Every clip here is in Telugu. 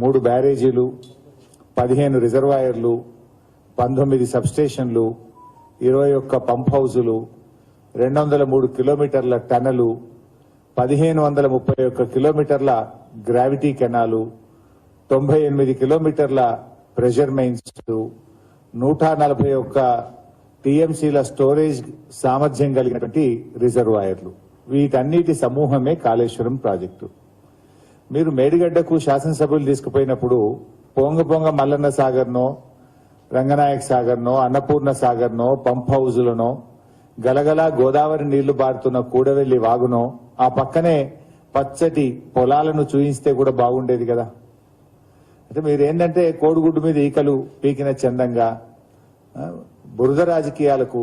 మూడు బ్యారేజీలు పదిహేను రిజర్వాయర్లు పంతొమ్మిది సబ్స్టేషన్లు ఇరవై ఒక్క పంప్ హౌజులు రెండు వందల మూడు కిలోమీటర్ల టనలు పదిహేను వందల ముప్పై ఒక్క కిలోమీటర్ల గ్రావిటీ కెనాలు తొంభై ఎనిమిది కిలోమీటర్ల ప్రెషర్ మెయిన్స్ నూట నలభై ఒక్క టీఎంసీల స్టోరేజ్ సామర్థ్యం కలిగినటువంటి రిజర్వాయర్లు. వీటన్నిటి సమూహమే కాళేశ్వరం ప్రాజెక్టు. మీరు మేడిగడ్డకు శాసనసభ్యులు తీసుకుపోయినప్పుడు పొంగ పొంగ మల్లన్న సాగర్నో రంగనాయక సాగర్నో అన్నపూర్ణ సాగర్నో పంప్ హౌజులనో గలగల గోదావరి నీళ్ళు బారుతున్న కూడవెల్లి వాగునో ఆ పక్కనే పచ్చటి పొలాలను చూయిస్తే కూడా బాగుండేది కదా. అంటే మీరేంటంటే కోడిగుడ్డు మీద ఈకలు పీకిన చందంగా బురద రాజకీయాలకు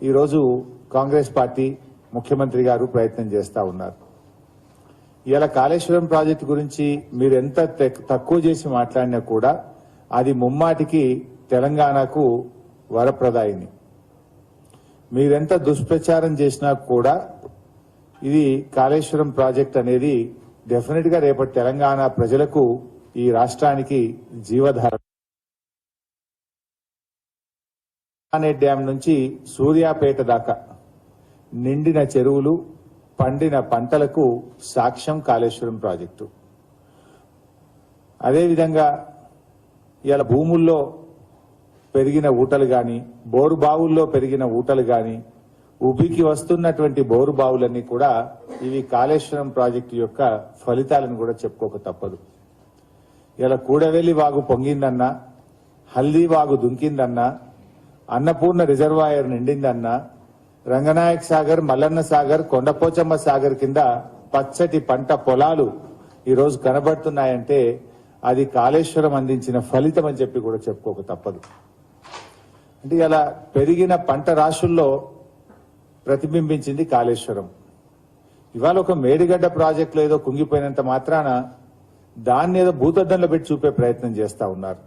ఈరోజు కాంగ్రెస్ పార్టీ ముఖ్యమంత్రి గారు ప్రయత్నం చేస్తా ఉన్నారు. ఇలా కాళేశ్వరం ప్రాజెక్టు గురించి మీరు ఎంత తక్కువ చేసి మాట్లాడినా కూడా అది ముమ్మాటికి తెలంగాణకు వరప్రదాయిని. మీరెంత దుష్ప్రచారం చేసినా కూడా ఇది కాళేశ్వరం ప్రాజెక్ట్ అనేది డెఫినెట్గా రేపటి తెలంగాణ ప్రజలకు ఈ రాష్ట్రానికి జీవధార. అనే డ్యాం నుంచి సూర్యాపేట దాకా నిండిన చెరువులు పండిన పంటలకు సాక్ష్యం కాళేశ్వరం ప్రాజెక్టు. అదేవిధంగా ఇవాళ భూముల్లో పెరిగిన ఊటలు గాని బోరు బావుల్లో పెరిగిన ఊటలు గాని ఉబికి వస్తున్నటువంటి బోరు బావులన్నీ కూడా ఇవి కాళేశ్వరం ప్రాజెక్టు యొక్క ఫలితాలను కూడా చెప్పుకోక తప్పదు. ఇలా కూడవెల్లి వాగు పొంగిందన్నా హల్దీ వాగు దుంకిందన్నా అన్నపూర్ణ రిజర్వాయర్ నిండిందన్నా రంగనాయక్ సాగర్ మల్లన్న సాగర్ కొండపోచమ్మ సాగర్ కింద పచ్చటి పంట పొలాలు ఈరోజు కనబడుతున్నాయంటే అది కాళేశ్వరం అందించిన ఫలితం అని చెప్పి కూడా చెప్పుకోక తప్పదు. అంటే ఇలా పెరిగిన పంట రాశుల్లో ప్రతిబింబించింది కాళేశ్వరం. ఇవాళ ఒక మేడిగడ్డ ప్రాజెక్టులో ఏదో కుంగిపోయినంత మాత్రాన దాన్ని ఏదో భూతద్దంలో పెట్టి చూపే ప్రయత్నం చేస్తా ఉన్నారు.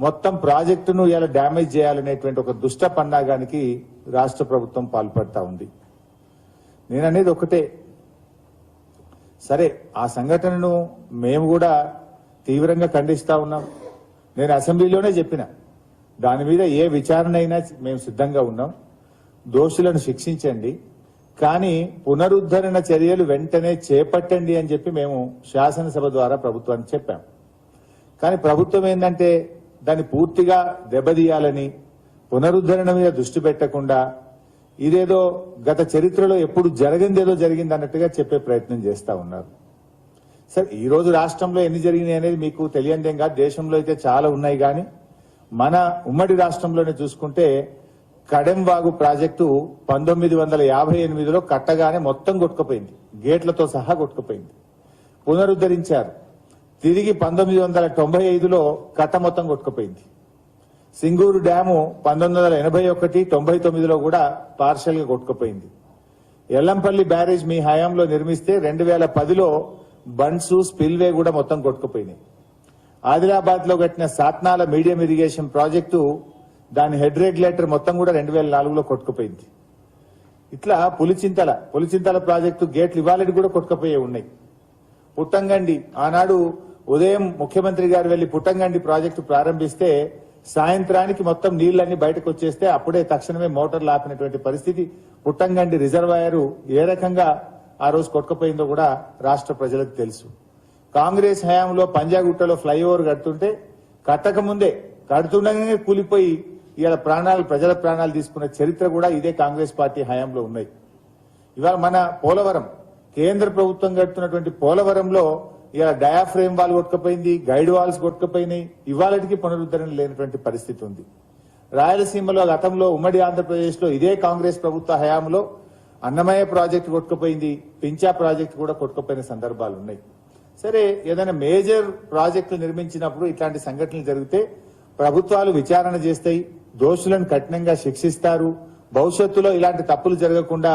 మొత్తం ప్రాజెక్టును ఇలా డ్యామేజ్ చేయాలనేటువంటి ఒక దుష్ట పండాగానికి రాష్ట్ర ప్రభుత్వం పాల్పడతా ఉంది. నేను అనేది ఒకటే. సరే ఆ సంఘటనను మేము కూడా తీవ్రంగా ఖండిస్తా ఉన్నాం. నేను అసెంబ్లీలోనే చెప్పిన. దాని మీద ఏ విచారణ అయినా మేము సిద్ధంగా ఉన్నాం. దోషులను శిక్షించండి. కానీ పునరుద్ధరణ చర్యలు వెంటనే చేపట్టండి అని చెప్పి మేము శాసనసభ ద్వారా ప్రభుత్వానికి చెప్పాం. కానీ ప్రభుత్వం ఏంటంటే దాన్ని పూర్తిగా దెబ్బతీయాలని పునరుద్ధరణ మీద దృష్టి పెట్టకుండా ఇదేదో గత చరిత్రలో ఎప్పుడు జరిగిందేదో జరిగింది అన్నట్టుగా చెప్పే ప్రయత్నం చేస్తా ఉన్నారు. సరే ఈ రోజు రాష్ట్రంలో ఎన్ని జరిగినాయి అనేది మీకు తెలియందేం కాదు. దేశంలో అయితే చాలా ఉన్నాయి కానీ మన ఉమ్మడి రాష్ట్రంలోనే చూసుకుంటే కడెంవాగు ప్రాజెక్టు పంతొమ్మిది వందల యాభై ఎనిమిదిలో కట్టగానే మొత్తం కొట్టుకుపోయింది. గేట్లతో సహా కొట్టుకుపోయింది. పునరుద్ధరించారు. తిరిగి పంతొమ్మిది వందల తొంభై ఐదులో కట్ట మొత్తం కొట్టుకుపోయింది. సింగూరు డ్యాము పంతొమ్మిది వందల ఎనభై ఒకటి తొంభై తొమ్మిదిలో కూడా పార్షల్గా కొట్టుకుపోయింది. ఎల్లంపల్లి బ్యారేజ్ మీ హయాంలో నిర్మిస్తే రెండు వేల పదిలో బన్స్ స్పిల్వే కూడా మొత్తం కొట్టుకుపోయినాయి. ఆదిలాబాద్లో కట్టిన సాత్నాల మీడియం ఇరిగేషన్ ప్రాజెక్టు దాని హెడ్ రెగ్యులేటర్ మొత్తం కూడా రెండు వేల నాలుగులో కొట్టుకుపోయింది. ఇట్లా పులిచింతల పులిచింతల ప్రాజెక్టు గేట్లు ఇవాళ కూడా కొట్టుకుపోయే ఉన్నాయి. పుట్టంగండి ఆనాడు ఉదయం ముఖ్యమంత్రి గారు వెళ్ళి పుట్టంగండి ప్రాజెక్టు ప్రారంభిస్తే సాయంత్రానికి మొత్తం నీళ్ళన్నీ బయటకు వచ్చేస్తే అప్పుడే తక్షణమే మోటార్లు ఆపినటువంటి పరిస్థితి. పుట్టంగండి రిజర్వాయర్ ఏ రకంగా ఆ రోజు కొట్టుకుపోయిందో కూడా రాష్ట్ర ప్రజలకు తెలుసు. కాంగ్రెస్ హయాంలో పంజాగుట్టలో ఫ్లైఓవర్ కడుతుంటే కట్టకముందే కడుతుండగానే కూలిపోయి ఇవాళ ప్రాణాలు ప్రజల ప్రాణాలు తీసుకున్న చరిత్ర కూడా ఇదే కాంగ్రెస్ పార్టీ హయాంలో ఉన్నాయి. ఇవాళ మన పోలవరం కేంద్ర ప్రభుత్వం కడుతున్నటువంటి పోలవరంలో ఇక డయాఫ్రేమ్ వాల్ కొట్టుకుపోయింది గైడ్ వాల్స్ కొట్టుకుపోయినాయి. ఇవాళకి పునరుద్ధరణ లేనటువంటి పరిస్థితి ఉంది. రాయలసీమలో గతంలో ఉమ్మడి ఆంధ్రప్రదేశ్లో ఇదే కాంగ్రెస్ ప్రభుత్వ హయాంలో అన్నమయ్య ప్రాజెక్టు కొట్టుకుపోయింది పించా ప్రాజెక్టు కూడా కొట్టుకుపోయిన సందర్భాలు ఉన్నాయి. సరే ఏదైనా మేజర్ ప్రాజెక్టులు నిర్మించినప్పుడు ఇట్లాంటి సంఘటనలు జరిగితే ప్రభుత్వాలు విచారణ చేస్తాయి దోషులను కఠినంగా శిక్షిస్తారు భవిష్యత్తులో ఇలాంటి తప్పులు జరగకుండా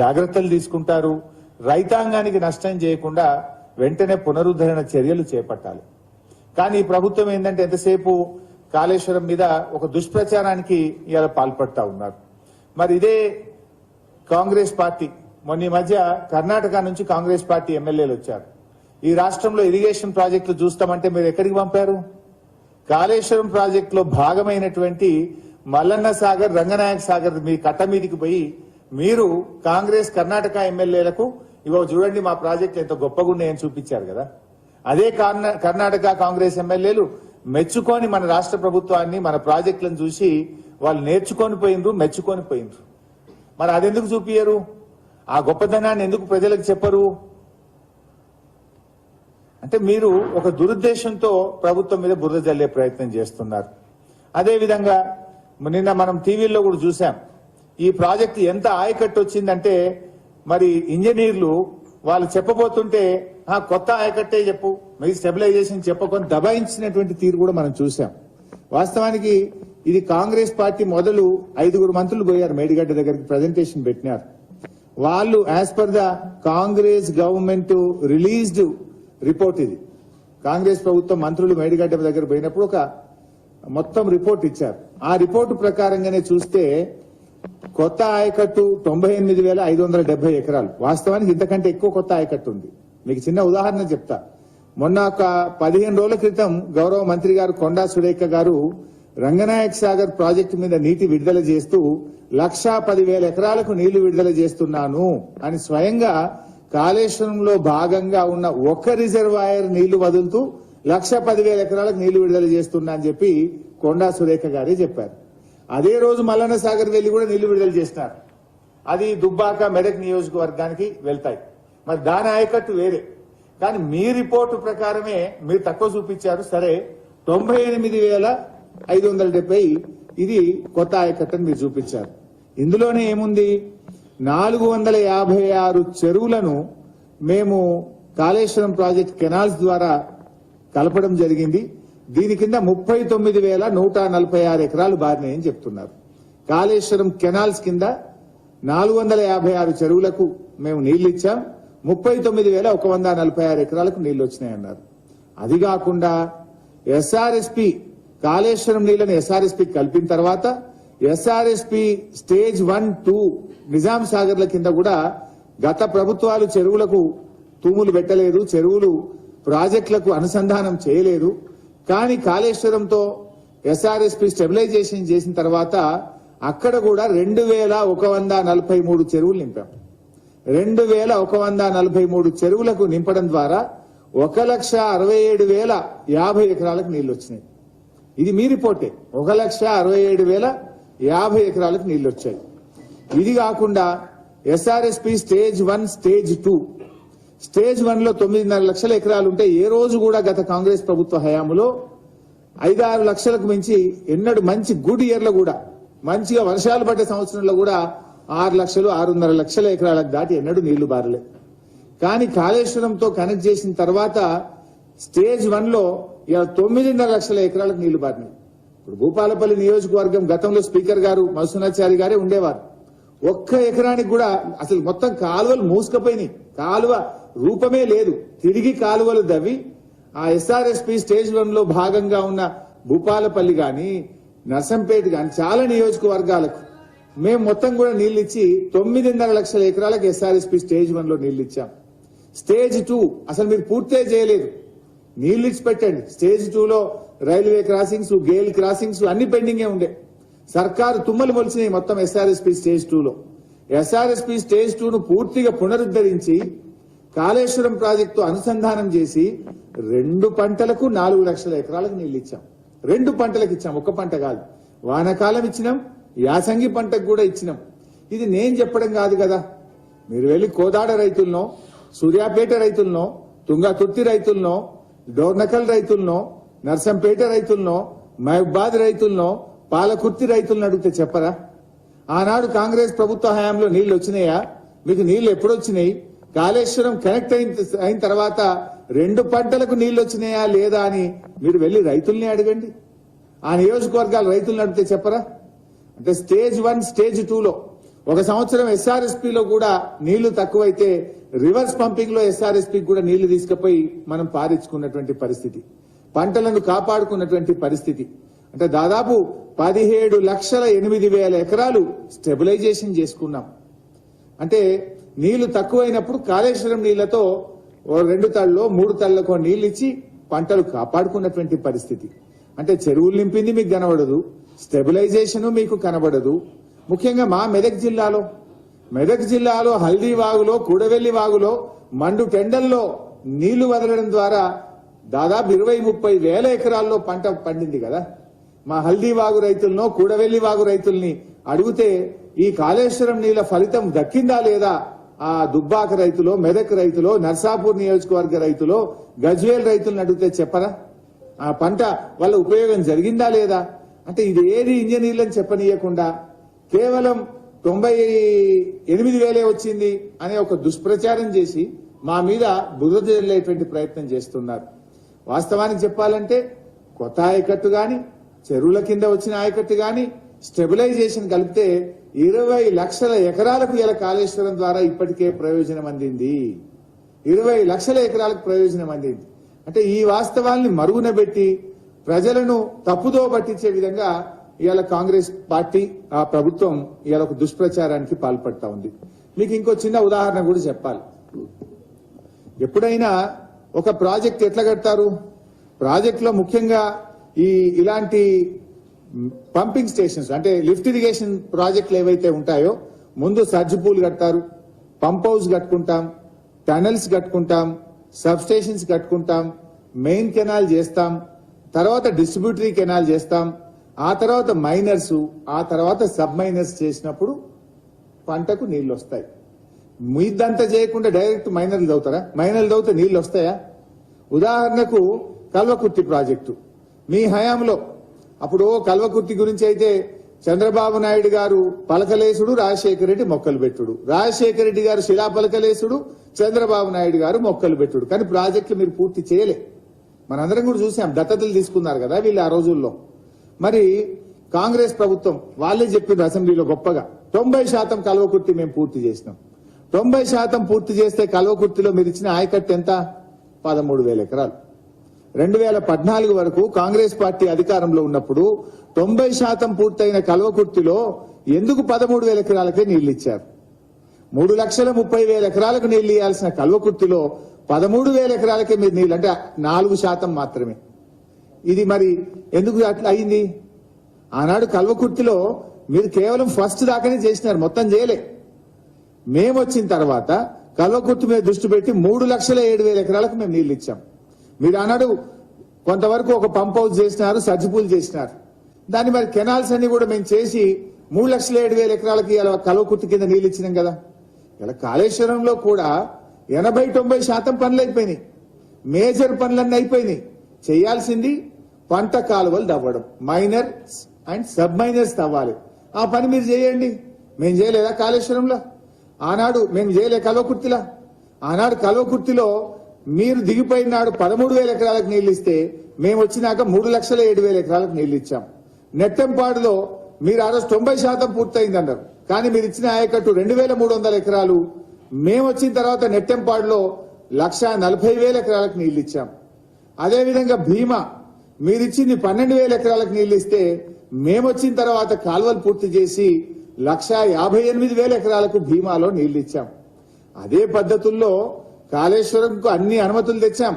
జాగ్రత్తలు తీసుకుంటారు రైతాంగానికి నష్టం చేయకుండా వెంటనే పునరుద్ధరణ చర్యలు చేపట్టాలి. కానీ ఈ ప్రభుత్వం ఏంటంటే ఎంతసేపు కాళేశ్వరం మీద ఒక దుష్ప్రచారానికి ఇవాళ పాల్పడతా ఉన్నారు. మరి ఇదే కాంగ్రెస్ పార్టీ. మొన్న ఈ మధ్య కర్ణాటక నుంచి కాంగ్రెస్ పార్టీ ఎమ్మెల్యేలు వచ్చారు. ఈ రాష్ట్రంలో ఇరిగేషన్ ప్రాజెక్టులు చూస్తామంటే మీరు ఎక్కడికి పంపారు? కాళేశ్వరం ప్రాజెక్టులో భాగమైనటువంటి మల్లన్న సాగర్ రంగనాయక సాగర్ మీ కట్ట మీదికి పోయి మీరు కాంగ్రెస్ కర్ణాటక ఎమ్మెల్యేలకు ఇగో చూడండి మా ప్రాజెక్ట్ ఎంత గొప్పగా ఉన్నాయని చూపించారు కదా. అదే కర్ణాటక కాంగ్రెస్ ఎమ్మెల్యేలు మెచ్చుకొని మన రాష్ట్ర ప్రభుత్వాన్ని మన ప్రాజెక్టులను చూసి వాళ్ళు నేర్చుకొని పోయిండ్రు మెచ్చుకొని పోయిండ్రు. మరి అదెందుకు చూపించరు ఆ గొప్పదనాన్ని ఎందుకు ప్రజలకు చెప్పరు? అంటే మీరు ఒక దురుద్దేశంతో ప్రభుత్వం మీద బురద జల్లే ప్రయత్నం చేస్తున్నారు. అదేవిధంగా నిన్న మనం టీవీల్లో కూడా చూసాం ఈ ప్రాజెక్టు ఎంత ఆయకట్టు వచ్చిందంటే మరి ఇంజనీర్లు వాళ్ళు చెప్పబోతుంటే "ఆ, కొత్త ఆయకట్టే చెప్పు. మరి స్టెబిలైజేషన్ చెప్పకొని దబాయించినటువంటి తీరు కూడా మనం చూసాం వాస్తవానికి ఇది కాంగ్రెస్ పార్టీ మొదలు ఐదుగురు మంత్రులు పోయారు మేడిగడ్డ దగ్గరికి ప్రజెంటేషన్ పెట్టినారు. వాళ్ళు as per the Congress government released report ఇది. కాంగ్రెస్ ప్రభుత్వం మంత్రులు మేడిగడ్డ దగ్గర పోయినప్పుడు ఒక మొత్తం రిపోర్ట్ ఇచ్చారు. ఆ రిపోర్టు ప్రకారంగానే చూస్తే కొత్త ఆయకట్టు తొంభై ఎనిమిది వేల ఐదు వందల డెబ్బై ఎకరాలు. వాస్తవానికి ఇంతకంటే ఎక్కువ కొత్త ఆయకట్టు ఉంది. మీకు చిన్న ఉదాహరణ చెప్తా. మొన్న ఒక పదిహేను రోజుల క్రితం గౌరవ మంత్రి గారు కొండా సురేఖ గారు రంగనాయక్ సాగర్ ప్రాజెక్టు మీద నీటి విడుదల చేస్తూ లక్షా పదివేల ఎకరాలకు నీళ్ళు విడుదల చేస్తున్నాను అని స్వయంగా కాళేశ్వరంలో భాగంగా ఉన్న ఒక్క రిజర్వాయర్ నీళ్ళు వదులుతూ లక్ష పదివేల ఎకరాలకు నీళ్ళు విడుదల చేస్తున్నా అని చెప్పి కొండా సురేఖ గారే చెప్పారు. అదే రోజు మల్లన్న సాగర్ వెళ్ళి కూడా నీళ్ళు విడుదల చేసినారు. అది దుబ్బాక మెదక్ నియోజకవర్గానికి వెళ్తాయి. మరి దాని ఆయకట్టు వేరే. కానీ మీ రిపోర్టు ప్రకారమే మీరు తక్కువ చూపించారు. సరే తొంభై ఎనిమిది వేల ఐదు వందల డెబ్బై ఇది కొత్త ఆయకట్టు అని మీరు చూపించారు. ఇందులోనే ఏముంది? నాలుగు వందల యాభై ఆరు చెరువులను మేము కాళేశ్వరం ప్రాజెక్ట్ కెనాల్స్ ద్వారా కలపడం జరిగింది. దీని కింద ముప్పై తొమ్మిది వేల నూట నలభై ఆరు ఎకరాలు బారినాయని చెప్తున్నారు. కాళేశ్వరం కెనాల్స్ కింద నాలుగు వందల యాభై ఆరు చెరువులకు మేము నీళ్ళు ఇచ్చాం ముప్పై తొమ్మిది వేల ఒక వంద నలభై ఆరు ఎకరాలకు నీళ్ళు వచ్చినాయన్నారు అది కాకుండా ఎస్ఆర్ఎస్పి కాళేశ్వరం నీళ్ళను ఎస్ఆర్ఎస్పి కలిపిన తర్వాత SRSP stage one two Nizam Sagarla కింద కూడా గత ప్రభుత్వాలు చెరువులకు తూములు పెట్టలేదు చెరువులు ప్రాజెక్టులకు అనుసంధానం చేయలేదు. కానీ కాళేశ్వరంతో ఎస్ఆర్ఎస్పి స్టెబిలైజేషన్ చేసిన తర్వాత అక్కడ కూడా రెండు వేల ఒక వంద నలభై మూడు చెరువులు నింపాం. రెండు వేల ఒక వంద నలభై మూడు చెరువులకు నింపడం ద్వారా ఒక లక్ష అరవై ఏడు వేల యాభై ఎకరాలకు నీళ్ళు వచ్చినాయి. ఇది మీ రిపోర్టే. ఒక లక్ష అరవై ఏడు వేల యాభై ఎకరాలకు నీళ్ళు వచ్చాయి. ఇది కాకుండా SRSP stage one stage two stage వన్లో తొమ్మిదిన్నర లక్షల ఎకరాలు ఉంటే ఏ రోజు కూడా గత కాంగ్రెస్ ప్రభుత్వ హయాంలో ఐదారు లక్షలకు మించి ఎన్నడు మంచి గుడ్ ఇయర్లో కూడా మంచిగా వర్షాలు పడ్డ సంవత్సరంలో కూడా ఆరు లక్షలు ఆరున్నర లక్షల ఎకరాలకు దాటి ఎన్నడూ నీళ్ళు బారలే. కానీ కాళేశ్వరంతో కనెక్ట్ చేసిన తర్వాత స్టేజ్ వన్లో ఇలా తొమ్మిదిన్నర లక్షల ఎకరాలకు నీళ్ళు బారినాయి. ఇప్పుడు భూపాలపల్లి నియోజకవర్గం గతంలో స్పీకర్ గారు మధుసూనాచారి గారే ఉండేవారు. ఒక్క ఎకరానికి కూడా అసలు మొత్తం కాలువలు మూసుకపోయినాయి. కాలువ రూపమే లేదు. తిరిగి కాలువలు దవ్వి ఆ ఎస్ఆర్ఎస్పి స్టేజ్ వన్లో భాగంగా ఉన్న భూపాలపల్లి గాని నర్సంపేట గాని చాలా నియోజకవర్గాలకు మేము మొత్తం కూడా నీళ్ళు ఇచ్చి తొమ్మిదిన్నర లక్షల ఎకరాలకు ఎస్ఆర్ఎస్పి స్టేజ్ వన్లో నీళ్ళు ఇచ్చాం స్టేజ్ టూ అసలు మీరు పూర్తే చేయలేదు. నీళ్ళు ఇచ్చి పెట్టండి. స్టేజ్ టూ లో రైల్వే క్రాసింగ్స్ గేల్ క్రాసింగ్స్ అన్ని పెండింగే ఉండే. సర్కారు తుమ్మలు మొలిచినాయి మొత్తం ఎస్ఆర్ఎస్పి స్టేజ్ టూ లో ఎస్ఆర్ఎస్పి స్టేజ్ టూ ను పూర్తిగా పునరుద్ధరించి కాళేశ్వరం ప్రాజెక్టు అనుసంధానం చేసి రెండు పంటలకు నాలుగు లక్షల ఎకరాలకు నీళ్ళు ఇచ్చాం. రెండు పంటలకు ఇచ్చాం ఒక పంట కాదు. వానకాలం ఇచ్చినాం యాసంగి పంటకు కూడా ఇచ్చినాం. ఇది నేను చెప్పడం కాదు కదా. మీరు వెళ్ళి కోదాడ రైతులను సూర్యాపేట రైతులను తుంగతుర్తి రైతులను డోర్నకల్ రైతులను నర్సంపేట రైతులను మహబాద్ రైతులను పాలకుర్తి రైతులను అడిగితే చెప్పరా? ఆనాడు కాంగ్రెస్ ప్రభుత్వ హయాంలో నీళ్ళు వచ్చినాయా? మీకు నీళ్ళు ఎప్పుడొచ్చినాయి? కాళేశ్వరం కనెక్ట్ అయిన అయిన తర్వాత రెండు పంటలకు నీళ్ళు వచ్చినాయా లేదా అని మీరు వెళ్ళి రైతుల్ని అడగండి. ఆ నియోజకవర్గాల రైతులను అడిగితే చెప్పరా? అంటే స్టేజ్ వన్ స్టేజ్ టూలో ఒక సంవత్సరం ఎస్ఆర్ఎస్పీలో కూడా నీళ్ళు తక్కువైతే రివర్స్ పంపింగ్లో ఎస్ఆర్ఎస్పీ కూడా నీళ్ళు తీసుకుపోయి మనం పారించుకున్నటువంటి పరిస్థితి. పంటలను కాపాడుకున్నటువంటి పరిస్థితి. అంటే దాదాపు పదిహేడు లక్షల ఎనిమిది వేల ఎకరాలు స్టెబిలైజేషన్ చేసుకున్నాం. అంటే నీళ్ళు తక్కువైనప్పుడు కాళేశ్వరం నీళ్ళతో ఓ రెండు తళ్ళలో మూడు తళ్ళకో నీళ్ళు ఇచ్చి పంటలు కాపాడుకున్నటువంటి పరిస్థితి. అంటే చెరువులు నింపింది మీకు కనబడదు స్టెబిలైజేషన్ మీకు కనబడదు. ముఖ్యంగా మా మెదక్ జిల్లాలో. మెదక్ జిల్లాలో హల్దీ వాగులో కూడవెల్లి వాగులో మండు టెండల్లో నీళ్ళు వదలడం ద్వారా దాదాపు ఇరవై ముప్పై వేల ఎకరాల్లో పంట పండింది కదా. మా హల్దీ వాగు రైతులను కూడవెల్లి వాగు రైతుల్ని అడిగితే ఈ కాళేశ్వరం నీళ్ళ ఫలితం దక్కిందా లేదా ఆ దుబ్బాక రైతులో మెదక్ రైతులో నర్సాపూర్ నియోజకవర్గ రైతులో గజ్వేల్ రైతులను అడిగితే చెప్పరా? ఆ పంట వల్ల ఉపయోగం జరిగిందా లేదా? అంటే ఇది ఏది ఇంజనీర్లను చెప్పనీయకుండా కేవలం తొంభై ఎనిమిది వేలే వచ్చింది అనే ఒక దుష్ప్రచారం చేసి మా మీద బురద జల్లేటువంటి ప్రయత్నం చేస్తున్నారు. వాస్తవానికి చెప్పాలంటే కొత్త ఆయకట్టు గాని చెరువుల కింద వచ్చిన ఆయకట్టు గాని స్టెబిలైజేషన్ కలిపితే ఇరవై లక్షల ఎకరాలకు ఇలా కాళేశ్వరం ద్వారా ఇప్పటికే ప్రయోజనం అందింది. ఇరవై లక్షల ఎకరాలకు ప్రయోజనం అందింది. అంటే ఈ వాస్తవాల్ని మరుగున పెట్టి ప్రజలను తప్పుదో పట్టించే విధంగా ఇవాళ కాంగ్రెస్ పార్టీ ఆ ప్రభుత్వం ఇవాళ ఒక దుష్ప్రచారానికి పాల్పడతా ఉంది. మీకు ఇంకో చిన్న ఉదాహరణ కూడా చెప్పాలి. ఎప్పుడైనా ఒక ప్రాజెక్ట్ ఎట్లా కడతారు? ప్రాజెక్ట్లో ముఖ్యంగా ఈ ఇలాంటి పంపింగ్ స్టేషన్స్ అంటే లిఫ్ట్ ఇరిగేషన్ ప్రాజెక్టులు ఏవైతే ఉంటాయో ముందు సర్జ్ పూలు కడతారు పంప్ హౌస్ కట్టుకుంటాం టనల్స్ కట్టుకుంటాం సబ్ స్టేషన్స్ కట్టుకుంటాం మెయిన్ కెనాల్ చేస్తాం తర్వాత డిస్ట్రిబ్యూటరీ కెనాల్ చేస్తాం ఆ తర్వాత మైనర్స్ ఆ తర్వాత సబ్ మైనర్స్ చేసినప్పుడు పంటకు నీళ్ళు వస్తాయి. మీదంతా చేయకుండా డైరెక్ట్ మైనర్లు చదువుతారా మైనర్లు చదివితే నీళ్ళు వస్తాయా? ఉదాహరణకు కల్వకుర్తి ప్రాజెక్టు. మీ హయాంలో అప్పుడు కల్వకుర్తి గురించి అయితే చంద్రబాబు నాయుడు గారు పలకలేసుడు రాజశేఖర రెడ్డి మొక్కలు పెట్టుడు. రాజశేఖర రెడ్డి గారు శిలా పలకలేసుడు చంద్రబాబు నాయుడు గారు మొక్కలు పెట్టుడు. కానీ ప్రాజెక్టులు మీరు పూర్తి చేయలే. మనందరం కూడా చూసాం దత్తతలు తీసుకున్నారు కదా వీళ్ళు ఆ రోజుల్లో. మరి కాంగ్రెస్ ప్రభుత్వం వాళ్ళే చెప్పింది అసెంబ్లీలో గొప్పగా. తొంభై శాతం కల్వకుర్తి మేము పూర్తి చేసినాం. తొంభై శాతం పూర్తి చేస్తే కల్వకుర్తిలో మీరు ఇచ్చిన ఆయకట్టు ఎంత? పదమూడు వేల ఎకరాలు. రెండు వేల పద్నాలుగు వరకు కాంగ్రెస్ పార్టీ అధికారంలో ఉన్నప్పుడు తొంభై శాతం పూర్తయిన కల్వకుర్తిలో ఎందుకు పదమూడు వేల ఎకరాలకే నీళ్ళు ఇచ్చారు మూడు లక్షల ముప్పై వేల ఎకరాలకు నీళ్ళు ఇవ్వాల్సిన కల్వకుర్తిలో పదమూడు వేల ఎకరాలకే మీరు నీళ్ళు అంటే నాలుగు శాతం మాత్రమే. ఇది మరి ఎందుకు అట్లా అయింది? ఆనాడు కల్వకుర్తిలో మీరు కేవలం ఫస్ట్ దాకానే చేసినారు మొత్తం చేయలే. మేము వచ్చిన తర్వాత కల్వకుర్తి మీద దృష్టి పెట్టి మూడు లక్షల ఏడు వేల ఎకరాలకు మేము నీళ్ళు ఇచ్చాం. మీరు అన్నాడు కొంతవరకు ఒక పంప్ హౌస్ చేసినారు సజ్జిపూలు చేసినారు. దాన్ని మరి కెనాల్స్ అన్ని కూడా మేము చేసి మూడు లక్షల ఏడు వేల ఎకరాలకి ఇలా కలవకుర్తి కింద నీళ్ళు ఇచ్చినాం కదా. ఇలా కాళేశ్వరంలో కూడా ఎనభై తొంభై శాతం పనులు అయిపోయినాయి. మేజర్ పనులన్నీ అయిపోయినాయి. చేయాల్సింది పంట కాలువలు తవ్వడం మైనర్ అండ్ సబ్ మైనర్స్ తవ్వాలి. ఆ పని మీరు చేయండి. మేము చేయలేదా కాళేశ్వరంలో? ఆనాడు మేము చేయలే కల్వకుర్తిలా ఆనాడు కల్వకుర్తిలో మీరు దిగిపోయిన నాడు పదమూడు వేల ఎకరాలకు నీళ్ళు ఇస్తే మేము వచ్చినాక మూడు లక్షల ఏడు వేల ఎకరాలకు నీళ్ళు ఇచ్చాం. నెట్టెంపాడులో మీరు ఆ రోజు తొంభై శాతం పూర్తయింది అన్నారు కానీ మీరు ఇచ్చిన ఆయకట్టు రెండు వేల మూడు వందల ఎకరాలు. మేము వచ్చిన తర్వాత నెట్టెంపాడులో లక్ష నలభై వేల ఎకరాలకు నీళ్ళు ఇచ్చాం. అదేవిధంగా భీమా మీరిచ్చింది పన్నెండు వేల ఎకరాలకు నీళ్ళు ఇస్తే మేము వచ్చిన తర్వాత కాల్వలు పూర్తి చేసి లక్ష యాభై ఎనిమిది వేల ఎకరాలకు భీమాలో నీళ్ళు ఇచ్చాం. అదే పద్ధతుల్లో కాళేశ్వరంకు అన్ని అనుమతులు తెచ్చాం.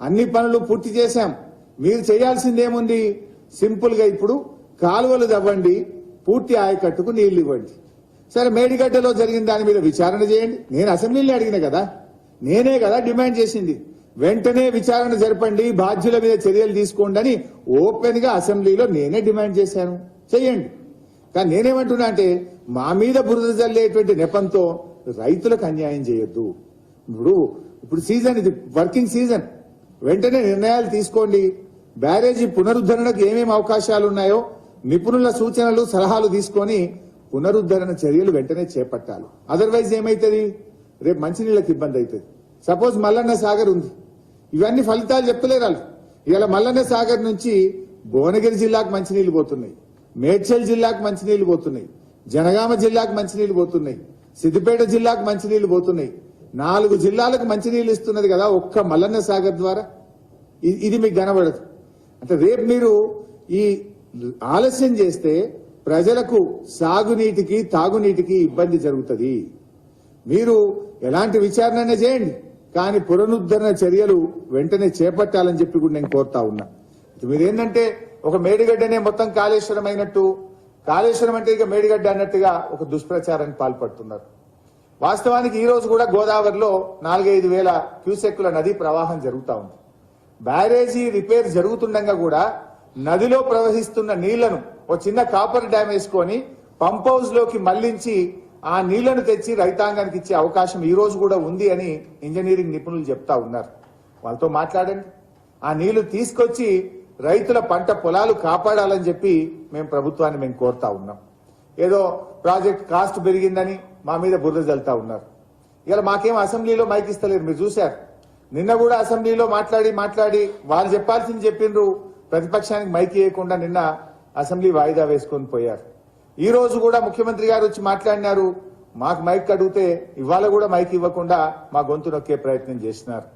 అన్ని పనులు పూర్తి చేశాం. మీరు చేయాల్సింది ఏముంది సింపుల్గా ఇప్పుడు కాలువలు తవ్వండి పూర్తి ఆయకట్టుకు నీళ్ళు ఇవ్వండి. సరే మేడిగడ్డలో జరిగిన దాని మీద విచారణ చేయండి. నేను అసెంబ్లీలో అడిగిన కదా? నేనే కదా డిమాండ్ చేసింది. వెంటనే విచారణ జరపండి బాధ్యుల మీద చర్యలు తీసుకోండి అని ఓపెన్గా అసెంబ్లీలో నేనే డిమాండ్ చేశాను. చెయ్యండి కానీ నేనేమంటున్నా అంటే మా మీద బురద జల్లేటువంటి నెపంతో రైతులకు అన్యాయం చేయొద్దు. ఇప్పుడు ఇప్పుడు సీజన్ ఇది వర్కింగ్ సీజన్. వెంటనే నిర్ణయాలు తీసుకోండి. బ్యారేజీ పునరుద్ధరణకు ఏమేమి అవకాశాలు ఉన్నాయో నిపుణుల సూచనలు సలహాలు తీసుకొని పునరుద్ధరణ చర్యలు వెంటనే చేపట్టాలి. అదర్వైజ్ ఏమైతుంది? రేపు మంచినీళ్ళకి ఇబ్బంది అవుతుంది. సపోజ్ మల్లన్న సాగర్ ఉంది. ఇవన్నీ ఫలితాలు చెప్పలేరు వాళ్ళు. ఇలా మల్లన్న సాగర్ నుంచి భువనగిరి జిల్లాకు మంచినీళ్ళు పోతున్నాయి. మేడ్చల్ జిల్లాకు మంచినీళ్ళు పోతున్నాయి. జనగామ జిల్లాకు మంచినీళ్ళు పోతున్నాయి. సిద్దిపేట జిల్లాకు మంచినీళ్ళు పోతున్నాయి. నాలుగు జిల్లాలకు మంచినీళ్ళు ఇస్తున్నది కదా ఒక్క మల్లన్న సాగర్ ద్వారా? ఇది మీకు కనబడదు. అంటే రేపు మీరు ఈ ఆలస్యం చేస్తే ప్రజలకు సాగునీటికి తాగునీటికి ఇబ్బంది జరుగుతుంది. మీరు ఎలాంటి విచారణ చేయండి. కానీ పునరుద్ధరణ చర్యలు వెంటనే చేపట్టాలని చెప్పి కూడా నేను కోరుతా ఉన్నా. మీరేంటంటే ఒక మేడిగడ్డనే మొత్తం కాళేశ్వరం అయినట్టు కాళేశ్వరం అంటే ఇక మేడిగడ్డ అన్నట్టుగా ఒక దుష్ప్రచారానికి పాల్పడుతున్నారు. వాస్తవానికి ఈ రోజు కూడా గోదావరిలో నాలుగైదు వేల క్యూసెక్కుల నదీ ప్రవాహం జరుగుతూ ఉంది. బ్యారేజీ రిపేర్ జరుగుతుండగా కూడా నదిలో ప్రవహిస్తున్న నీళ్ళను ఒక చిన్న కాపర్ డ్యామ్ వేసుకొని పంప్ హౌస్లోకి మళ్ళించి ఆ నీళ్ళను తెచ్చి రైతాంగానికి ఇచ్చే అవకాశం ఈ రోజు కూడా ఉంది అని ఇంజనీరింగ్ నిపుణులు చెప్తా ఉన్నారు. వాళ్ళతో మాట్లాడండి. ఆ నీళ్ళు తీసుకొచ్చి రైతుల పంట పొలాలు కాపాడాలని చెప్పి మేము ప్రభుత్వాన్ని మేము కోరుతా ఉన్నాం. ఏదో ప్రాజెక్ట్ కాస్ట్ పెరిగిందని మా మీద బురద జల్తా ఉన్నారు. ఇలా మాకేం అసెంబ్లీలో మైక్ ఇస్తలేరు మీరు చూశారు. నిన్న కూడా అసెంబ్లీలో మాట్లాడి మాట్లాడి వాళ్ళు చెప్పాల్సింది చెప్పిండ్రు ప్రతిపక్షానికి మైక్ ఇవ్వకుండా నిన్న అసెంబ్లీ వాయిదా వేసుకొని పోయారు. ఈ రోజు కూడా ముఖ్యమంత్రి గారు వచ్చి మాట్లాడినారు. మాకు మైక్ అడిగితే ఇవాళ కూడా మైక్ ఇవ్వకుండా మా గొంతు నొక్కే ప్రయత్నం చేసినారు.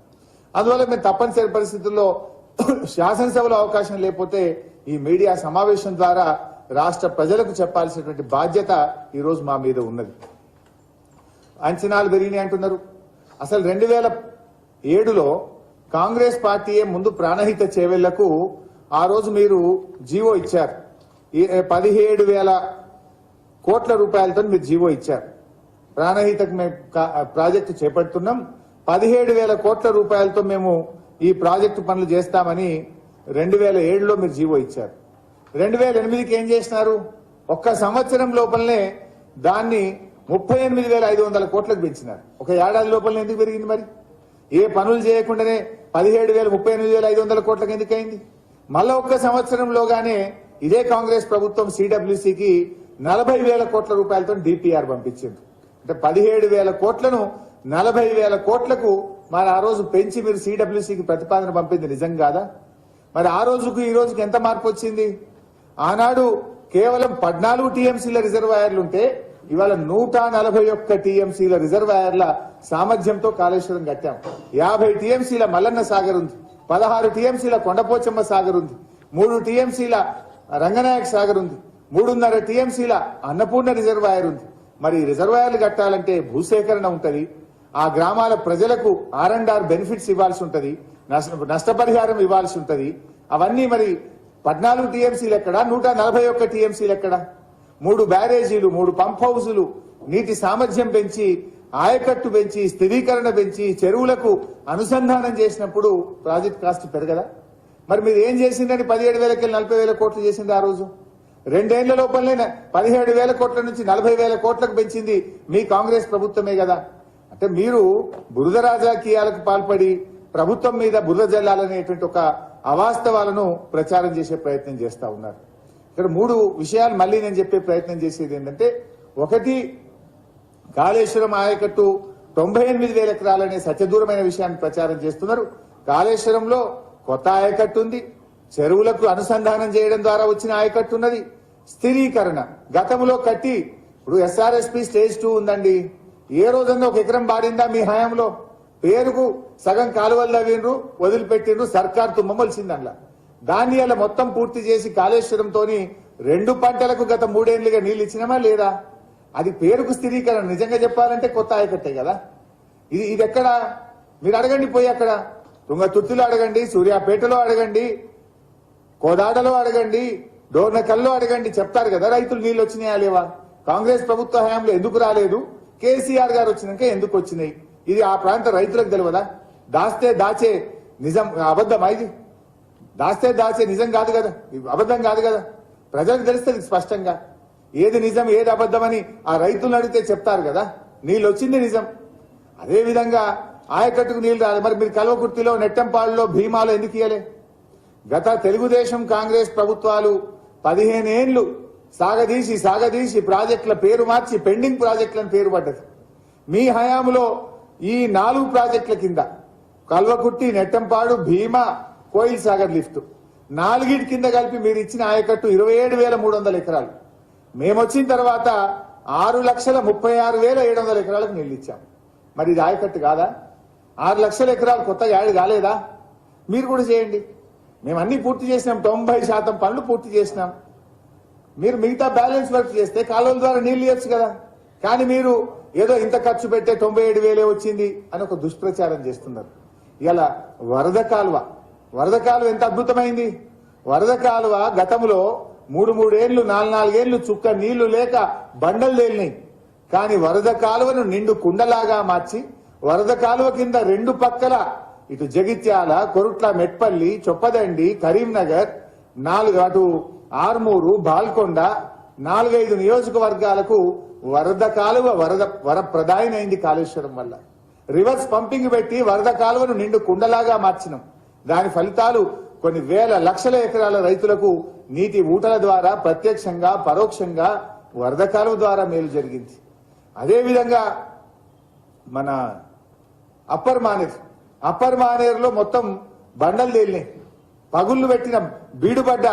అందువల్ల మేము తప్పనిసరి పరిస్థితుల్లో శాసనసభలో అవకాశం లేకపోతే ఈ మీడియా సమావేశం ద్వారా రాష్ట్ర ప్రజలకు చెప్పాల్సినటువంటి బాధ్యత ఈరోజు మా మీద ఉన్నది. అంచనాలు పెరిగినాయి అంటున్నారు. అసలు రెండు వేల ఏడులో కాంగ్రెస్ పార్టీయే ముందు ప్రాణహిత చేవెళ్ళకు ఆ రోజు మీరు జీవో ఇచ్చారు. ఈ పదిహేడు వేల కోట్ల రూపాయలతో మీరు జీవో ఇచ్చారు. ప్రాణహితకు మేము ప్రాజెక్టు చేపడుతున్నాం. పదిహేడు వేల కోట్ల రూపాయలతో మేము ఈ ప్రాజెక్టు పనులు చేస్తామని రెండు వేల ఏడులో మీరు జీవో ఇచ్చారు. రెండు వేల ఎనిమిదికి ఏం చేసినారు? ఒక్క సంవత్సరం లోపలనే దాన్ని ముప్పై ఎనిమిది వేల ఐదు వందల కోట్లకు పెంచినారు. ఒక ఏడాది లోపల ఎందుకు పెరిగింది మరి? ఏ పనులు చేయకుండానే పదిహేడు వేల ముప్పై ఎనిమిది వేల ఐదు వందల కోట్లకు ఎందుకు అయింది మళ్ళా ఒక్క సంవత్సరంలోగానే ఇదే కాంగ్రెస్ ప్రభుత్వం సిడబ్ల్యూసికి నలభై వేల కోట్ల రూపాయలతో డిపిఆర్ పంపించింది. అంటే పదిహేడు వేల కోట్లను నలభై వేల కోట్లకు మరి ఆ రోజు పెంచి మీరు సిడబ్ల్యూసికి ప్రతిపాదన పంపింది నిజం కాదా? మరి ఆ రోజుకు ఈ రోజుకి ఎంత మార్పు వచ్చింది? ఆనాడు కేవలం పద్నాలుగు టీఎంసీల రిజర్వాయర్లు ఉంటే ఇవాళ నూట నలభై ఒక్క టీఎంసీల రిజర్వాయర్ల సామర్థ్యంతో కాళేశ్వరం కట్టాం. యాభై టీఎంసీల మల్లన్న సాగర్ ఉంది. పదహారు టీఎంసీల కొండపోచమ్మ సాగర్ ఉంది. మూడు టీఎంసీల రంగనాయక్ సాగర్ ఉంది. మూడున్నర టీఎంసీల అన్నపూర్ణ రిజర్వాయర్ ఉంది. మరి రిజర్వాయర్లు కట్టాలంటే భూసేకరణ ఉంటది. ఆ గ్రామాల ప్రజలకు ఆర్ అండ్ ఆర్ బెనిఫిట్స్ ఇవ్వాల్సి ఉంటది. నష్ట- నష్టపరిహారం ఇవ్వాల్సి ఉంటది. అవన్నీ మరి పద్నాలుగు టీఎంసీలు ఎక్కడా? నూట నలభై ఒక్క టీఎంసీలు ఎక్కడ? మూడు బ్యారేజీలు మూడు పంప్ హౌజులు నీటి సామర్థ్యం పెంచి ఆయకట్టు పెంచి స్థిరీకరణ పెంచి చెరువులకు అనుసంధానం చేసినప్పుడు ప్రాజెక్ట్ కాస్ట్ పెరగదా? మరి మీరు ఏం చేసిందని పదిహేడు వేలకి నలభై వేల కోట్లు చేసింది ఆ రోజు? రెండేళ్ళ లోపలనే పదిహేడు వేల కోట్ల నుంచి నలభై వేల కోట్లకు పెంచింది మీ కాంగ్రెస్ ప్రభుత్వమే కదా. అంటే మీరు బురద రాజకీయాలకు పాల్పడి ప్రభుత్వం మీద బురద జల్లాలనేటువంటి ఒక అవాస్తవాలను ప్రచారం చేసే ప్రయత్నం చేస్తా ఉన్నారు. ఇక్కడ మూడు విషయాలు మళ్ళీ నేను చెప్పే ప్రయత్నం చేసేది ఏంటంటే ఒకటి కాళేశ్వరం ఆయకట్టు తొంభై ఎనిమిది వేల ఎకరాలనే సత్యదూరమైన విషయాన్ని ప్రచారం చేస్తున్నారు. కాళేశ్వరంలో కొత్త ఆయకట్టు ఉంది. చెరువులకు అనుసంధానం చేయడం ద్వారా వచ్చిన ఆయకట్టు ఉన్నది. స్థిరీకరణ. గతంలో కట్టి ఇప్పుడు ఎస్ఆర్ఎస్పి స్టేజ్ టూ ఉందండి. ఏ రోజన్నా ఒక ఎకరం బాడిందా మీ హయాంలో? పేరుకు సగం కాలువలు తవ్విండ్రు వదిలిపెట్టిండ్రు సర్కార్ తుమ్మమలిసింది అందులో. దాన్ని అలా మొత్తం పూర్తి చేసి కాళేశ్వరంతో రెండు పంటలకు గత మూడేళ్ళుగా నీళ్ళు ఇచ్చినామా లేదా? అది పేరుకు స్థిరీకరణ. నిజంగా చెప్పాలంటే కొత్త ఆయకట్టే కదా. ఇది ఇది ఎక్కడ మీరు అడగండి పోయి అక్కడ. తుంగతుర్తిలో అడగండి సూర్యాపేటలో అడగండి కోదాడలో అడగండి డోర్నకల్లో అడగండి. చెప్తారు కదా రైతులు నీళ్ళు వచ్చినాయా లేవా? కాంగ్రెస్ ప్రభుత్వ హయాంలో ఎందుకు రాలేదు? కేసీఆర్ గారు వచ్చినాక ఎందుకు వచ్చినాయి? ఇది ఆ ప్రాంత రైతులకు తెలియదా దాస్తే దాచే నిజం అబద్ధమా ఇది? దాస్తే దాచే నిజం కాదు కదా. అబద్ధం కాదు కదా. ప్రజలకు తెలుస్తుంది స్పష్టంగా. ఏది నిజం ఏది అబద్ధమని ఆ రైతులను అడిగితే చెప్తారు కదా. నీళ్ళు వచ్చింది నిజం. అదేవిధంగా ఆయకట్టుకు నీళ్ళు రాదు మరి మీరు కల్వకుర్తిలో నెట్టంపాడులో భీమాలో ఎందుకు ఇయ్యలే? గత తెలుగుదేశం కాంగ్రెస్ ప్రభుత్వాలు పదిహేనేళ్ళు సాగదీసి సాగదీసి ప్రాజెక్టుల పేరు మార్చి పెండింగ్ ప్రాజెక్టులను పేరు పడ్డది. మీ హయాంలో ఈ నాలుగు ప్రాజెక్టుల కింద కల్వకుర్తి నెట్టంపాడు భీమా కోయిల్ సాగర్ లిఫ్ట్. నాలుగిటి కింద కలిపి మీరు ఇచ్చిన ఆయకట్టు ఇరవై ఏడు వేల మూడు వందల ఎకరాలు. మేమొచ్చిన తర్వాత ఆరు లక్షల ముప్పై ఆరు వేల ఏడు వందల ఎకరాలకు నీళ్ళు ఇచ్చాం. మరి ఇది ఆయకట్టు కాదా? ఆరు లక్షల ఎకరాలు కొత్తగా యాడ్ కాలేదా? మీరు కూడా చేయండి. మేము అన్ని పూర్తి చేసినాం. తొంభై శాతం పనులు పూర్తి చేసినాం. మీరు మిగతా బ్యాలెన్స్ వర్క్ చేస్తే కాలువల ద్వారా నీళ్ళు ఇవ్వచ్చు కదా. కానీ మీరు ఏదో ఇంత ఖర్చు పెట్టే తొంభై ఏడు వేలే వచ్చింది అని ఒక దుష్ప్రచారం చేస్తున్నారు. ఇలా వరద కాలువ. వరద కాలువ ఎంత అద్భుతమైంది. వరద కాలువ గతంలో మూడు మూడేళ్ళు నాలుగు నాలుగేళ్ళు చుక్క నీళ్ళు లేక బండలు తేలినాయి. కానీ వరద కాలువను నిండు కుండలాగా మార్చి వరద కాలువ కింద రెండు పక్కల ఇటు జగిత్యాల కొరుట్ల మెట్పల్లి చొప్పదండి కరీంనగర్ నాలుగు అటు ఆర్మూరు బాల్కొండ నాలుగైదు నియోజకవర్గాలకు వరద కాలువ వరద వరప్రదాయనైంది కాళేశ్వరం వల్ల. రివర్స్ పంపింగ్ పెట్టి వరద కాలువను నిండు కుండలాగా మార్చినాం. దాని ఫలితాలు కొన్ని వేల లక్షల ఎకరాల రైతులకు నీటి ఊటల ద్వారా ప్రత్యక్షంగా పరోక్షంగా వరద ద్వారా మేలు జరిగింది. అదేవిధంగా మన అప్పర్ మానేర్ అప్పర్ మానేరులో మొత్తం బండలు తేలినాయి. పగుళ్ళు పెట్టిన బీడుపడ్డ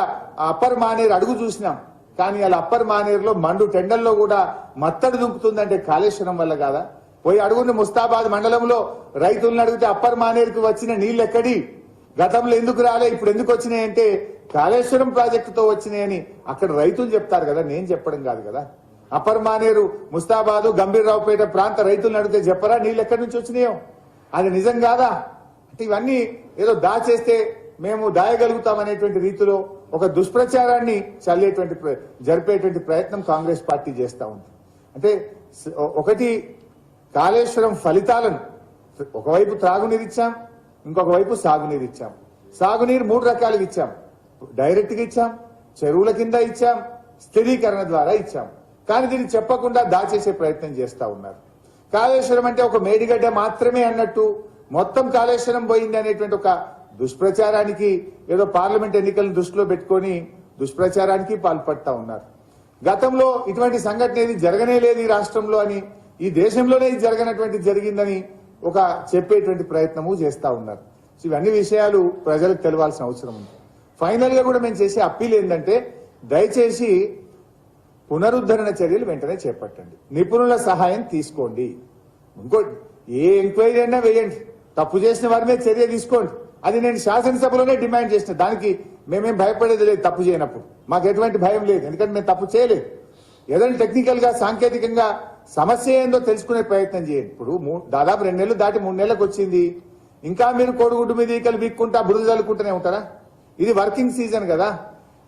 అప్పర్ మానేరు అడుగు చూసినాం. కానీ అలా అప్పర్ మానేరులో మండు టెండల్లో కూడా మత్తడి దుంకుతుందంటే కాళేశ్వరం వల్ల కాదా? పోయి అడుగుని ముస్తాబాద్ మండలంలో రైతులను అడిగితే అప్పర్ మానేరుకి వచ్చిన నీళ్ళు ఎక్కడి గతంలో ఎందుకు రాలే ఇప్పుడు ఎందుకు వచ్చినాయి అంటే కాళేశ్వరం ప్రాజెక్టుతో వచ్చినాయని అక్కడ రైతులు చెప్తారు కదా నేను చెప్పడం కాదు కదా. అప్పర్ మానేరు ముస్తాబాదు గంభీరరావుపేట ప్రాంత రైతులను అడిగితే చెప్పరా నీళ్ళు ఎక్కడి నుంచి వచ్చినాయో? అది నిజం కాదా? అంటే ఇవన్నీ ఏదో దాచేస్తే మేము దాయగలుగుతామనేటువంటి రీతిలో ఒక దుష్ప్రచారాన్ని చల్లేటువంటి జరిపేటువంటి ప్రయత్నం కాంగ్రెస్ పార్టీ చేస్తా ఉంది. అంటే ఒకటి కాళేశ్వరం ఫలితాలను ఒకవైపు త్రాగునీరిచ్చాం ఇంకొక వైపు సాగునీరు ఇచ్చాం. సాగునీరు మూడు రకాలుగా ఇచ్చాం. డైరెక్ట్గా ఇచ్చాం చెరువుల కింద ఇచ్చాం స్థిరీకరణ ద్వారా ఇచ్చాం. కానీ దీన్ని చెప్పకుండా దాచేసే ప్రయత్నం చేస్తా ఉన్నారు. కాళేశ్వరం అంటే ఒక మేడిగడ్డ మాత్రమే అన్నట్టు మొత్తం కాళేశ్వరం పోయింది అనేటువంటి ఒక దుష్ప్రచారానికి ఏదో పార్లమెంట్ ఎన్నికలను దృష్టిలో పెట్టుకొని దుష్ప్రచారానికి పాల్పడతా ఉన్నారు. గతంలో ఇటువంటి సంఘటన ఏది జరగనే లేదు ఈ రాష్ట్రంలో అని ఈ దేశంలోనే ఇది జరగనటువంటి జరిగిందని ఒక చెప్పేటువంటి ప్రయత్నము చేస్తా ఉన్నారు. సో ఇవన్నీ విషయాలు ప్రజలకు తెలవాల్సిన అవసరం ఉంది. ఫైనల్గా కూడా మేము చేసే అప్పీల్ ఏంటంటే దయచేసి పునరుద్ధరణ చర్యలు వెంటనే చేపట్టండి. నిపుణుల సహాయం తీసుకోండి. ఇంకో ఏ ఎంక్వైరీ అయినా వేయండి. తప్పు చేసిన వారి మీద చర్య తీసుకోండి. అది నేను శాసనసభలోనే డిమాండ్ చేసిన. దానికి మేమేం భయపడేది లేదు తప్పు చేయనప్పుడు. మాకు ఎటువంటి భయం లేదు. ఎందుకంటే మేము తప్పు చేయలేదు. ఏదైనా టెక్నికల్గా సాంకేతికంగా సమస్య ఏందో తెలుసుకునే ప్రయత్నం చేయండి. ఇప్పుడు దాదాపు రెండు నెలలు దాటి మూడు నెలలకు వచ్చింది. ఇంకా మీరు కోడిగుడ్డు మీద ఈకలు బిక్కుంటా బురద చల్లుకుంటూనే ఉంటారా? ఇది వర్కింగ్ సీజన్ కదా.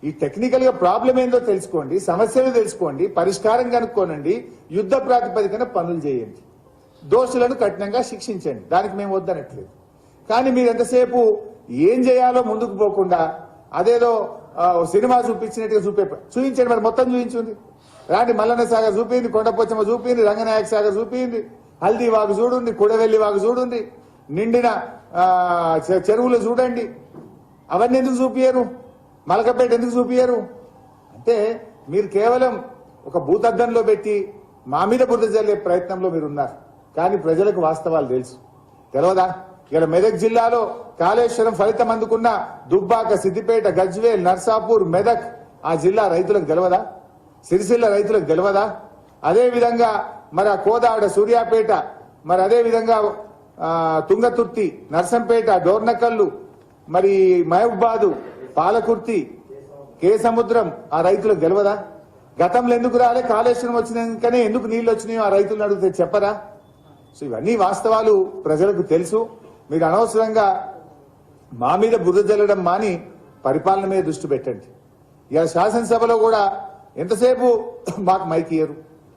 ఈ టెక్నికల్గా ప్రాబ్లం ఏందో తెలుసుకోండి సమస్యలు తెలుసుకోండి పరిష్కారం కనుక్కోనండి యుద్ధ ప్రాతిపదికన పనులు చేయండి. దోషులను కఠినంగా శిక్షించండి. దానికి మేము వద్దనట్లేదు. కానీ మీరు ఎంతసేపు ఏం చేయాలో ముందుకు పోకుండా అదేదో సినిమా చూపించినట్టుగా చూపే చూపించండి మరి మొత్తం చూపించింది రాండి మల్లన్న సాగర్ చూపింది కొండపోచమ్మ చూపింది రంగనాయక సాగర్ చూపింది. హల్దీ వాగు చూడండి కుడవెల్లి వాగు చూడండి నిండిన చె- చెరువులు చూడండి. అవన్నీ ఎందుకు చూపించరు మలకపేట ఎందుకు చూపించరు అంటే మీరు కేవలం ఒక భూతద్దంలో పెట్టి మా మీద బుద్ధ జల్లే ప్రయత్నంలో మీరు ఉన్నారు కానీ ప్రజలకు వాస్తవాలు తెలుసు. తెలవదా? ఇక్కడ మెదక్ జిల్లాలో కాళేశ్వరం ఫలితం అందుకున్న దుబ్బాక సిద్దిపేట గజ్వేల్ నర్సాపూర్ మెదక్ ఆ జిల్లా రైతులకు తెలవదా? సిరిసిల్ల రైతులకు తెలియదా అదేవిధంగా మరి ఆ కోదాడ సూర్యాపేట మరి అదేవిధంగా తుంగతుర్తి నర్సంపేట డోర్నకల్లు మరి మహబూబాదు పాలకుర్తి కే సముద్రం ఆ రైతులకు గెలవదా గతంలో ఎందుకు రాలే? కాళేశ్వరం వచ్చినాకనే ఎందుకు నీళ్ళు వచ్చినాయో ఆ రైతులను అడిగితే చెప్పరా? సో ఇవన్నీ వాస్తవాలు ప్రజలకు తెలుసు. మీరు అనవసరంగా మా మీద బురద జల్లడం మాని పరిపాలన మీద దృష్టి పెట్టండి. ఇలా శాసనసభలో కూడా ఎంతసేపు? మాకు మైక్ ఇయ్యరు.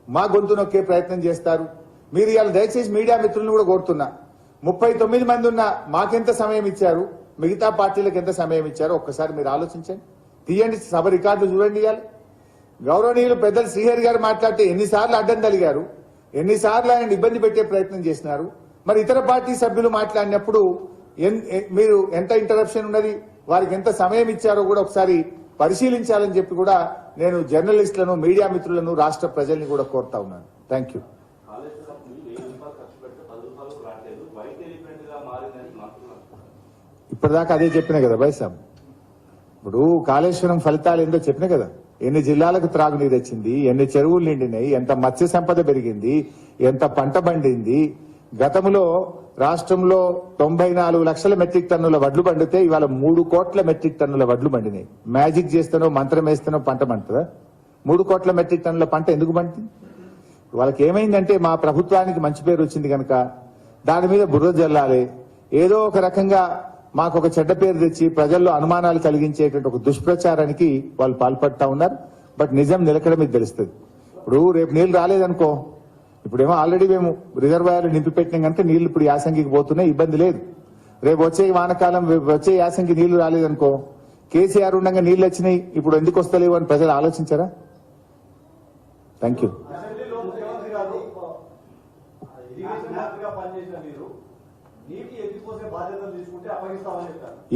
మా గొంతు నొక్కే ప్రయత్నం చేస్తారు. మీరు ఇవాళ దయచేసి మీడియా మిత్రులను కూడా కోరుతున్నా. ముప్పై తొమ్మిది మంది ఉన్న మాకెంత సమయం ఇచ్చారు? మిగతా పార్టీలకు ఎంత సమయం ఇచ్చారో ఒక్కసారి మీరు ఆలోచించండి. తీయండి సభ రికార్డులు చూడండి ఇవాళ. గౌరవనీయులు పెద్దలు శ్రీహరి గారు మాట్లాడితే ఎన్నిసార్లు అడ్డం తలిగారు? ఎన్నిసార్లు ఆయన ఇబ్బంది పెట్టే ప్రయత్నం చేసినారు? మరి ఇతర పార్టీ సభ్యులు మాట్లాడినప్పుడు ఎన్- మీరు ఎంత ఇంటరప్షన్ ఉన్నది? వారికి ఎంత సమయం ఇచ్చారో కూడా ఒకసారి పరిశీలించాలని చెప్పి కూడా నేను జర్నలిస్టులను మీడియా మిత్రులను రాష్ట్ర ప్రజల్ని కూడా కోరుతా ఉన్నాను. థ్యాంక్ యూ ఇప్పటిదాకా అదే చెప్పిన కదా బైసాబ్ ఇప్పుడు కాళేశ్వరం ఫలితాలు ఏందో చెప్పిన కదా? ఎన్ని జిల్లాలకు త్రాగునీరు వచ్చింది ఎన్ని చెరువులు నిండినాయి? ఎంత మత్స్య సంపద పెరిగింది? ఎంత పంట పండింది? గతంలో రాష్ట్రంలో తొంభై నాలుగు లక్షల మెట్రిక్ టన్నుల వడ్లు పండితే ఇవాళ మూడు కోట్ల మెట్రిక్ టన్నుల వడ్లు పండినాయి. మ్యాజిక్ చేస్తానో మంత్రం వేస్తానో పంట పండుతుందా? మూడు కోట్ల మెట్రిక్ టన్నుల పంట ఎందుకు పండుతుంది వాళ్ళకి ఏమైందంటే మా ప్రభుత్వానికి మంచి పేరు వచ్చింది కనుక దాని మీద బుర్ర జల్లాలి. ఏదో ఒక రకంగా మాకు ఒక చెడ్డ పేరు తెచ్చి ప్రజల్లో అనుమానాలు కలిగించేటువంటి ఒక దుష్ప్రచారానికి వాళ్ళు పాల్పడతా ఉన్నారు. బట్ నిజం నిలకడ మీద తెలుస్తుంది. ఇప్పుడు రేపు నీళ్ళు రాలేదనుకో ఇప్పుడేమో ఆల్రెడీ మేము రిజర్వాయర్లు నింపి పెట్టినాం కనుక నీళ్ళు ఇప్పుడు యాసంగికి పోతున్నాయి ఇబ్బంది లేదు. రేపు వచ్చే వానకాలం వచ్చే యాసంగి నీళ్ళు రాలేదనుకో కేసీఆర్ ఉండగా నీళ్ళు వచ్చినాయి ఇప్పుడు ఎందుకు వస్తలేవు అని ప్రజలు ఆలోచించారా? థ్యాంక్ యూ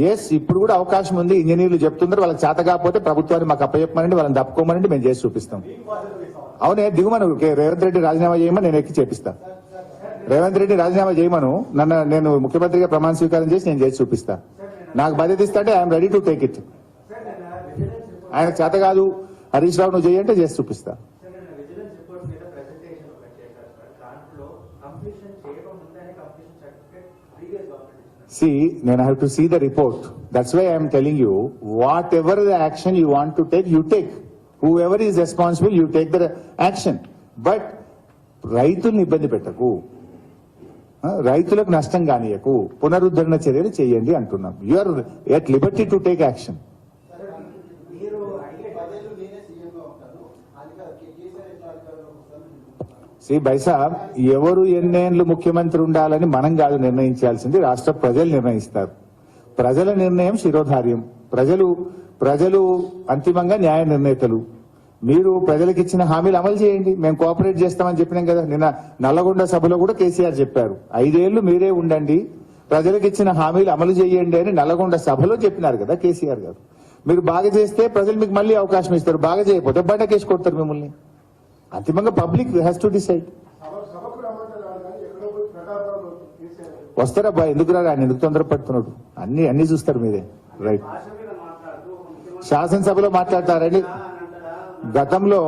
ఎస్ ఇప్పుడు కూడా అవకాశం ఉంది. ఇంజనీర్లు చెప్తున్నారు వాళ్ళకి చేత కాకపోతే ప్రభుత్వాన్ని మాకు అప్పచెప్పమనండి వాళ్ళని తప్పుకోమనండి మేము చేసి చూపిస్తాం. అవునే దిగుమను. రేవంత్ రెడ్డి రాజీనామా చేయమని నేను ఎక్కి చేపిస్తా. రేవంత్ రెడ్డి రాజీనామా చేయమను. నన్ను నేను ముఖ్యమంత్రిగా ప్రమాణ స్వీకారం చేసి నేను చేసి చూపిస్తా. నాకు బాధ్యత ఇస్తా అంటే I'm ready to take it. ఆయన చేత కాదు. హరీష్ రావు నువ్వు చేయంటే చేసి చూపిస్తా. సి నేను have to see the report that's why I'm telling you what ever the action you want to take you take see is responsible you take the action but రైతుల్ని ఇబ్బంది పెట్టకు. రైతులకు నష్టం కానియకు. పునరుద్ధరణ చర్యలు చేయండి అంటున్నాం. You're at liberty to take action Shri Bhainsa ఎవరు ఎన్నేళ్ళు ముఖ్యమంత్రి ఉండాలని మనం కాదు నిర్ణయించాల్సింది రాష్ట్ర ప్రజలు నిర్ణయిస్తారు. ప్రజల నిర్ణయం శిరోధార్యం. ప్రజలు ప్రజలు అంతిమంగా న్యాయ నిర్ణేతలు. మీరు ప్రజలకు ఇచ్చిన హామీలు అమలు చేయండి. మేము కోఆపరేట్ చేస్తామని చెప్పినాం కదా. నిన్న నల్లగొండ సభలో కూడా కేసీఆర్ చెప్పారు. ఐదేళ్ళు మీరే ఉండండి. ప్రజలకు ఇచ్చిన హామీలు అమలు చేయండి అని నల్లగొండ సభలో చెప్పినారు కదా కేసీఆర్ గారు. మీరు బాగా చేస్తే ప్రజలు మీకు మళ్ళీ అవకాశం ఇస్తారు. బాగా చేయకపోతే బయటకేసి కొడతారు మిమ్మల్ని. అంతిమంగా పబ్లిక్ హ్యాస్ టు డిసైడ్ వస్తారా బా వస్తారబ్బా ఎందుకు రాడు ఆయన ఎందుకు తొందర పడుతున్నాడు అన్ని అన్ని చూస్తారు మీరే. రైట్ భాష మీద మాట్లాడుతూ ఒక ముఖ్యమంత్రి శాసనసభలో మాట్లాడతారండి. గతంలో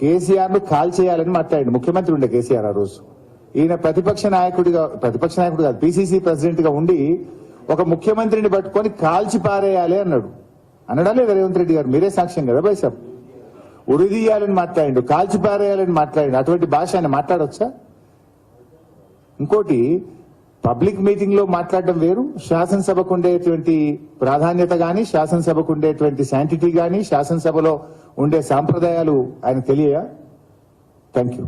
కేసీఆర్ను కాల్ చేయాలని మాట్లాడండి. ముఖ్యమంత్రి ఉండే కేసీఆర్ ఆ రోజు. ఈయన ప్రతిపక్ష నాయకుడిగా ప్రతిపక్ష నాయకుడు కాదు పిసిసి ప్రెసిడెంట్గా ఉండి ఒక ముఖ్యమంత్రిని పట్టుకొని కాల్చి పారేయాలి అన్నాడు. అనడా లేదా రేవంత్ రెడ్డి గారు? మీరే సాక్ష్యం కదా బైసాబ్ ఉరిదీయాలని మాట్లాడిండు. కాల్చి పారేయాలని మాట్లాడిండు. అటువంటి భాష ఆయన మాట్లాడవచ్చా ఇంకోటి పబ్లిక్ మీటింగ్లో మాట్లాడడం వేరు. శాసనసభకు ఉండేటువంటి ప్రాధాన్యత గాని శాసనసభకు ఉండేటువంటి శాంటిటీ గాని శాసనసభలో ఉండే సాంప్రదాయాలు ఆయన తెలియ థ్యాంక్ యూ